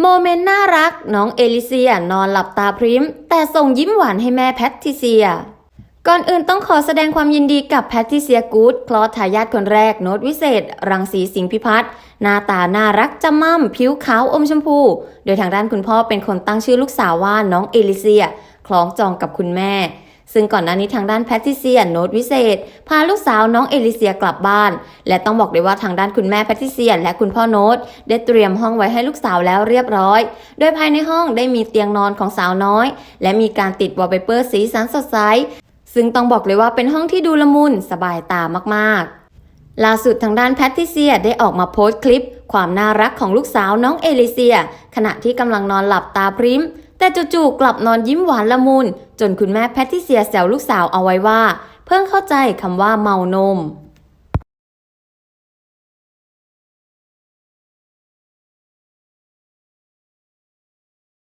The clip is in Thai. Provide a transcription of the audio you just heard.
โมเมนต์น่ารัก น้องเอลิเซียนอนหลับตาพริม แต่ส่งยิ้มหวานให้แม่แพทติเซีย ก่อนอื่นต้องขอแสดงความยินดีกับแพทติเซียกูดคลอดทายาทคนแรกโน้ตวิเศษ รังสีสิงพิพัฒน์หน้าตาน่ารักจำม่ำผิวขาวอมชมพู โดยทางด้านคุณพ่อเป็นคนตั้งชื่อลูกสาวว่าน้องเอลิเซีย คล้องจองกับคุณแม่ ซึ่งก่อนหน้านี้ทางด้านแพทติเซียโน้ตวิเศษ พาลูกสาวน้องเอลิเซียกลับบ้าน และต้องบอกเลยว่าทางด้านคุณแม่แพทติเซียและคุณพ่อโน้ตได้เตรียมห้องไว้ให้ลูกสาวแล้วเรียบร้อย โดยภายในห้องได้มีเตียงนอนของสาวน้อย และมีการติดวอลเปเปอร์สีสันสดใสซึ่งต้องบอกเลยว่าเป็นห้องที่ดูละมุนสบายตามากๆล่าสุดทางด้านแพทติเซียได้ออกมาโพสต์คลิป ความน่ารักของลูกสาวน้องเอลิเซีย ขณะที่กำลังนอนหลับตาพริ้ม แต่จู่ๆกลับนอนยิ้มหวานละมุน จนคุณแม่แพทติเซียแซวลูกสาวเอาไว้ว่า เพิ่งเข้าใจคำว่าเมานม